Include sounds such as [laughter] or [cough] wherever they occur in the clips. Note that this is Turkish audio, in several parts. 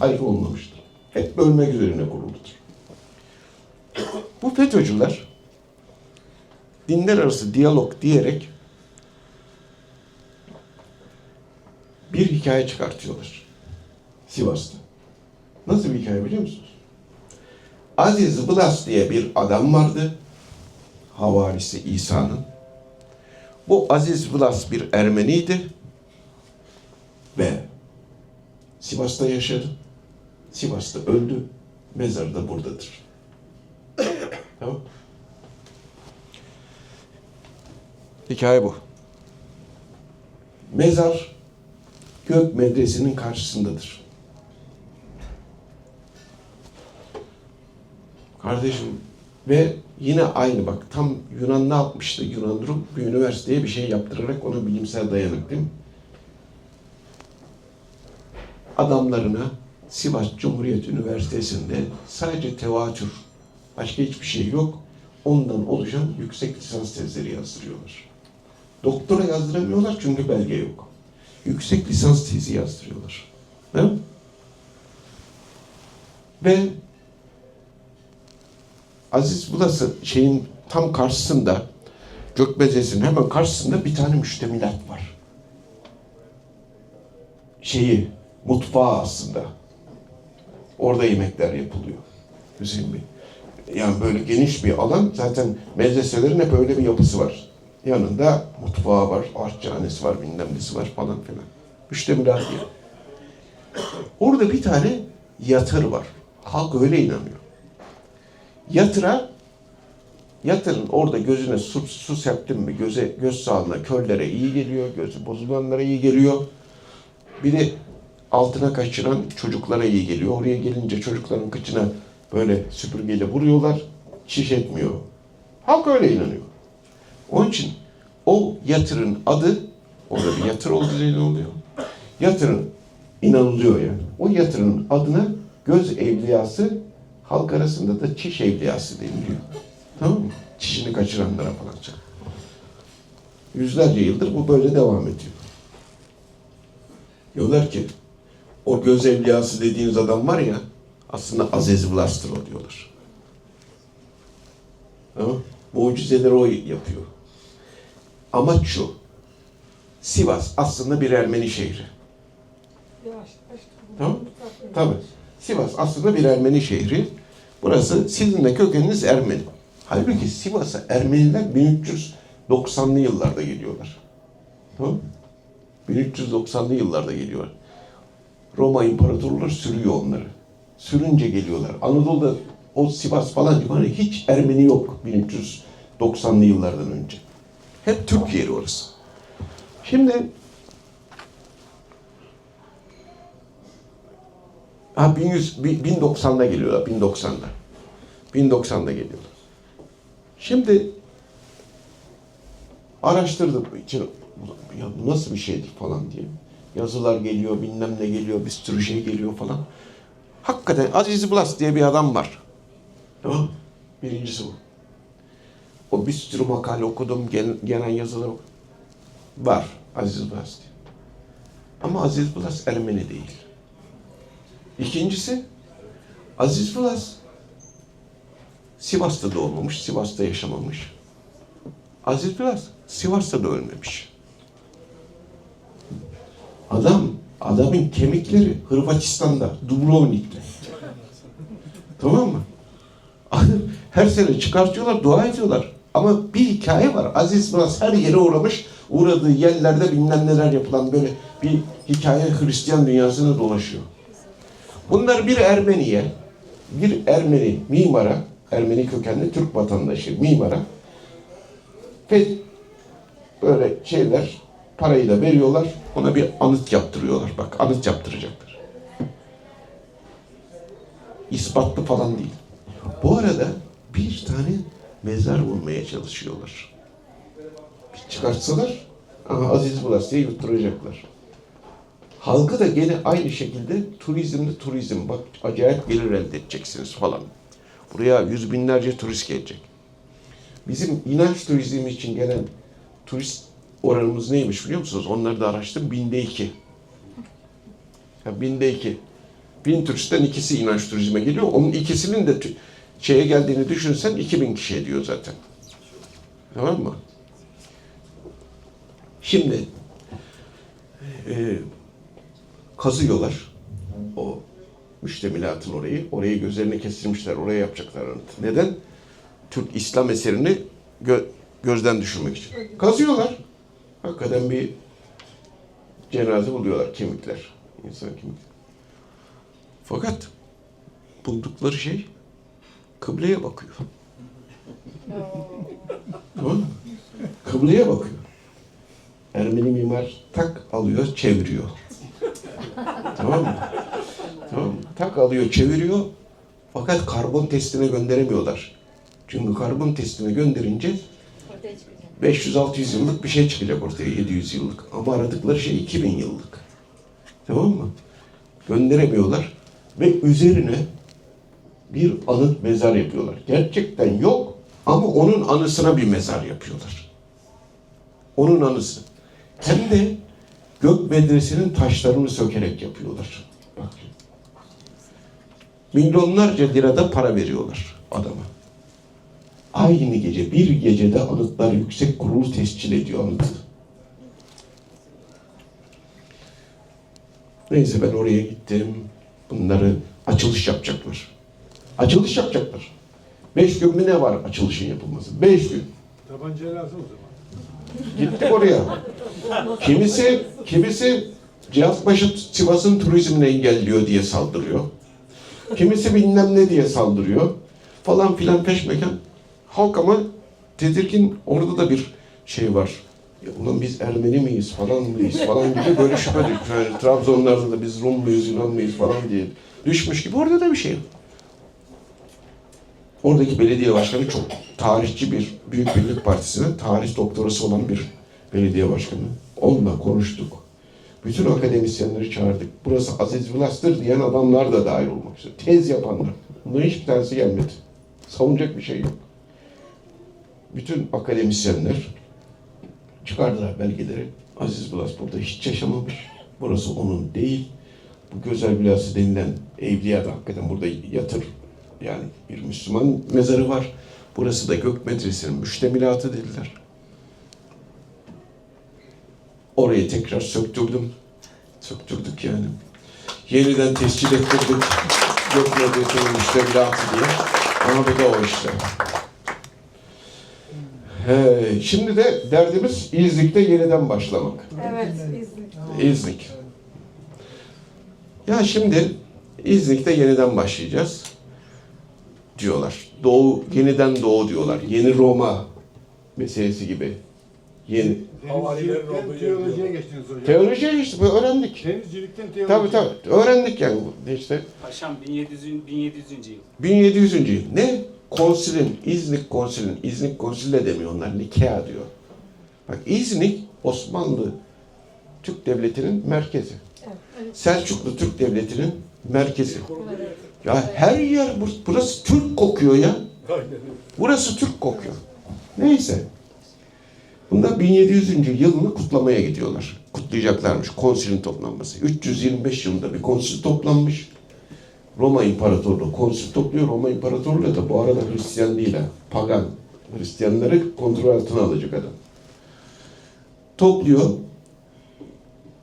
ayrı olmamıştır. Hep bölmek üzerine kuruludur. Bu FETÖ'cüler dinler arası diyalog diyerek bir hikaye çıkartıyorlar. Sivas'ta. Nasıl bir hikaye biliyor musunuz? Aziz Blas diye bir adam vardı. Havarisi İsa'nın. Bu Aziz Blas bir Ermeniydi. Ve Sivas'ta yaşadı. Sivas'ta öldü. Mezarı da buradadır. [coughs] tamam. Hikaye bu. Mezar Gök Medresesi'nin karşısındadır. Kardeşim ve yine aynı bak tam Yunan ne yapmıştı Yunan Rum bir üniversiteye bir şey yaptırarak ona bilimsel dayanık değil mi? Adamlarına Sivas Cumhuriyet Üniversitesi'nde sadece tevatür başka hiçbir şey yok. Ondan oluşan yüksek lisans tezleri yazdırıyorlar. Doktora yazdıramıyorlar çünkü belge yok. Yüksek lisans tezi yazdırıyorlar. Mi? Ve Aziz Bulas'ın şeyin tam karşısında Gökbezesi'nin hemen karşısında bir tane müştemilat var. Şeyi, mutfağı aslında. Orada yemekler yapılıyor. Hüseyin Bey. Yani böyle geniş bir alan. Zaten medreselerin hep öyle bir yapısı var. Yanında mutfağı var, aşçıhanesi var, bilmem nesi var falan filan. Müştemilat diye. Orada bir tane yatır var. Halk öyle inanıyor. Yatıra yatırın orada gözüne su, su septin mi göze, göz sağlığına körlere iyi geliyor, gözü bozulanlara iyi geliyor. Bir de altına kaçıran çocuklara iyi geliyor. Oraya gelince çocukların kıçına böyle süpürgeyle vuruyorlar. Şiş etmiyor. Halk öyle inanıyor. Onun için o yatırın adı, orada bir yatır olduğu ne oluyor? Yatırın inanılıyor yani. O yatırın adına göz evliyası halk arasında da çiş evliyası deniliyor. Tamam mı? Çişini kaçıranlara falan. Yüzlerce yıldır bu böyle devam ediyor. Diyorlar ki o göz evliyası dediğiniz adam var ya aslında Aziz Vlastır o diyorlar. Tamam? Mucizeleri o yapıyor. Amaç şu. Sivas aslında bir Ermeni şehri. Tamam? Tabii. Sivas aslında bir Ermeni şehri. Burası sizin de kökeniniz Ermeni. Halbuki Sivas'a Ermeniler 1390'lı yıllarda geliyorlar. Tamam mı? 1390'lı yıllarda geliyorlar. Roma İmparatorluğu sürüyor onları. Sürünce geliyorlar. Anadolu'da o Sivas falan civarı hiç Ermeni yok 1390'lı yıllardan önce. Hep Türk yeri orası. Şimdi ha 1100, 1090'da geliyorlar, 1090'da. 1090'da geliyorlar. Şimdi araştırdım için ya bu nasıl bir şeydir falan diye. Yazılar geliyor, bilmem ne geliyor, bir sürü şey geliyor falan. Hakikaten Aziz Blas diye bir adam var. Tamam? Birincisi bu. O bir sürü makale okudum, gelen, yazılar. Var Aziz Blas diye. Ama Aziz Blas Ermeni değil. İkincisi Aziz Blas Sivas'ta doğmamış, Sivas'ta yaşamamış. Aziz Blas Sivas'ta da ölmemiş. Adam, adamın kemikleri Hırvatistan'da, Dubrovnik'te. tamam mı? Adam her sene çıkartıyorlar, dua ediyorlar. Ama bir hikaye var. Aziz Blas her yere uğramış, uğradığı yerlerde bilmem neler yapılan böyle bir hikaye Hristiyan dünyasına dolaşıyor. Bunlar bir Ermeniye, bir Ermeni mimara, Ermeni kökenli Türk vatandaşı mimara ve böyle şeyler parayı da veriyorlar. Ona bir anıt yaptırıyorlar. Bak anıt yaptıracaklar. İspatlı falan değil. Bu arada bir tane mezar bulmaya çalışıyorlar. Bir çıkartsalar aha, Aziz Bulas diye yutturacaklar. Halkı da gene aynı şekilde turizmde turizm. Bak acayip gelir elde edeceksiniz falan. Buraya yüz binlerce turist gelecek. Bizim inanç turizmi için gelen turist oranımız neymiş biliyor musunuz? Onları da araştırdım. Binde iki. Ya binde iki. Bin turistten ikisi inanç turizme geliyor. Onun ikisinin de şeye geldiğini düşünsen 2000 kişi ediyor zaten. Tamam mı? Şimdi e, kazıyorlar o müştemilatın orayı. Orayı gözlerine kestirmişler. Oraya yapacaklar anıt. Neden? Türk İslam eserini gö- gözden düşürmek için. Kazıyorlar. Hakikaten bir cenaze buluyorlar. Kemikler. İnsan kemikleri. Fakat buldukları şey kıbleye bakıyor. [laughs] Tamam mı? Kıbleye bakıyor. Ermeni mimar tak alıyor, çeviriyor. tamam mı? Tamam mı? Tak alıyor, çeviriyor. Fakat karbon testine gönderemiyorlar. Çünkü karbon testine gönderince. 500-600 yıllık bir şey çıkacak ortaya, 700 yıllık. Ama aradıkları şey 2000 yıllık. Tamam mı? Gönderemiyorlar ve üzerine bir anıt mezar yapıyorlar. Gerçekten yok ama onun anısına bir mezar yapıyorlar. Onun anısı. Hem de gök medresinin taşlarını sökerek yapıyorlar. Bak. Milyonlarca lirada para veriyorlar adama. Aynı gece, bir gecede anıtlar yüksek kurulu tescil ediyor anıtı. Neyse ben oraya gittim. Bunları açılış yapacaklar. Açılış yapacaklar. Beş gün mü ne var açılışın yapılması? Beş gün. Tabancayı lazım o zaman. Gittik oraya. Kimisi, kimisi Cihatpaşa Sivas'ın turizmini engelliyor diye saldırıyor. Kimisi bilmem ne diye saldırıyor. Falan filan peşmekan. Halk ama tedirgin. Orada da bir şey var. Ya ulan biz Ermeni miyiz falan mıyız falan gibi böyle şüphe. [laughs] Yani Trabzonlarda da biz Rum muyuz, Yunan mıyız falan diye düşmüş gibi. Orada da bir şey. Oradaki belediye başkanı çok tarihçi bir Büyük Birlik Partisi'nin tarih doktorası olan bir belediye başkanı. Onunla konuştuk. Bütün akademisyenleri çağırdık. Burası Aziz Vilas'tır diyen adamlar da dahil olmak üzere. Tez yapanlar. Bunların hiçbir tanesi gelmedi. Savunacak bir şey yok. Bütün akademisyenler çıkardılar belgeleri. Aziz Vilas burada hiç yaşamamış. Burası onun değil. Bu Gözel Bilası denilen evliya da hakikaten burada yatır. Yani bir Müslüman mezarı var. Burası da gök medresinin müştemilatı dediler. Orayı tekrar söktürdüm. Söktürdük yani. Yeniden tescil ettirdik. Gök medresinin müştemilatı diye. Ama bu da o işte. He, şimdi de derdimiz İznik'te yeniden başlamak. Evet, İznik. İznik. Ya şimdi İznik'te yeniden başlayacağız diyorlar. Doğu, yeniden doğu diyorlar. Yeni Roma meselesi gibi. Yeni. Denizcilikten teolojiye geçtiniz hocam. Teoloji işte bu öğrendik. Denizcilikten teolojiye. Tabii tabii öğrendik yani bu işte. Paşam 1700. 1700. yıl. 1700. yıl. Ne? Konsilin, İznik konsilin, İznik konsil de demiyor onlar, Nikea diyor. Bak İznik Osmanlı Türk Devleti'nin merkezi. Evet. Selçuklu Türk Devleti'nin merkezi. Ya her yer bur- burası Türk kokuyor ya. Burası Türk kokuyor. Neyse. Bunda 1700. yılını kutlamaya gidiyorlar. Kutlayacaklarmış konsilin toplanması. 325 yılında bir konsil toplanmış. Roma İmparatorluğu konsil topluyor. Roma İmparatorluğu da bu arada Hristiyan değil. Pagan. Hristiyanları kontrol altına alacak adam. Topluyor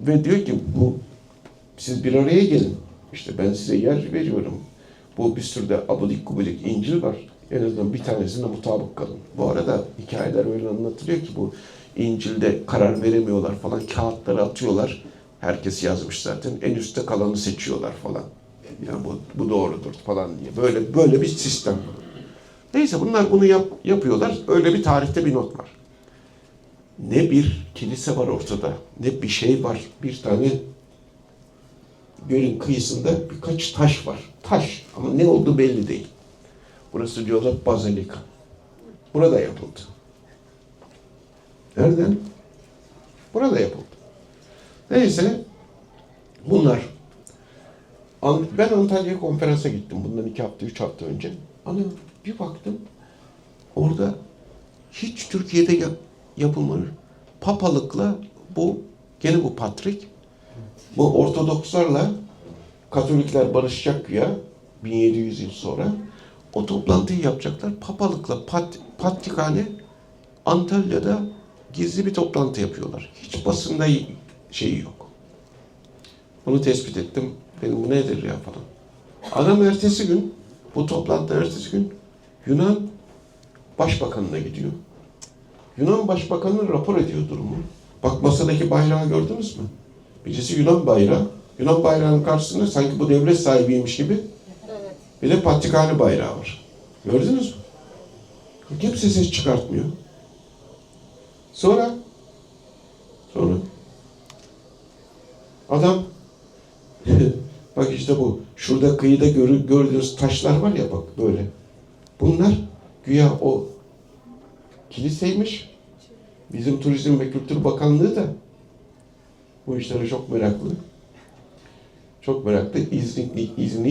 ve diyor ki bu siz bir araya gelin. İşte ben size yer veriyorum. Bu bir sürü de abudik gubidik İncil var. En azından bir tanesine mutabık kalın. Bu arada hikayeler öyle anlatılıyor ki bu İncil'de karar veremiyorlar falan. Kağıtları atıyorlar. Herkes yazmış zaten. En üstte kalanı seçiyorlar falan. Yani bu, bu doğrudur falan diye. Böyle böyle bir sistem. Neyse bunlar bunu yap, yapıyorlar. Öyle bir tarihte bir not var. Ne bir kilise var ortada, ne bir şey var. Bir tane gölün kıyısında birkaç taş var. Taş ama ne olduğu belli değil. Burası diyorlar bazilika. Burada yapıldı. Nereden? Burada yapıldı. Neyse bunlar ben Antalya'ya konferansa gittim bundan iki hafta, üç hafta önce. Ana bir baktım orada hiç Türkiye'de yap- yapılmamış papalıkla bu gene bu Patrik bu Ortodokslarla Katolikler barışacak güya 1700 yıl sonra. O toplantıyı yapacaklar. Papalıkla Pat, Patrikhane Antalya'da gizli bir toplantı yapıyorlar. Hiç basında şeyi yok. Bunu tespit ettim. Dedim bu nedir ya falan. Adam ertesi gün, bu toplantı ertesi gün Yunan Başbakanına gidiyor. Yunan Başbakanı rapor ediyor durumu. Bak masadaki bayrağı gördünüz mü? Birisi Yunan bayrağı. Yunan bayrağının karşısında sanki bu devlet sahibiymiş gibi Evet. bir de Patrikhane bayrağı var. Gördünüz mü? Kimse ses çıkartmıyor. Sonra sonra adam işte bu şurada kıyıda görü- gördüğünüz taşlar var ya bak böyle. Bunlar güya o kiliseymiş. Bizim Turizm ve Kültür Bakanlığı da bu işlere çok meraklı. Çok meraklı. İzni, izni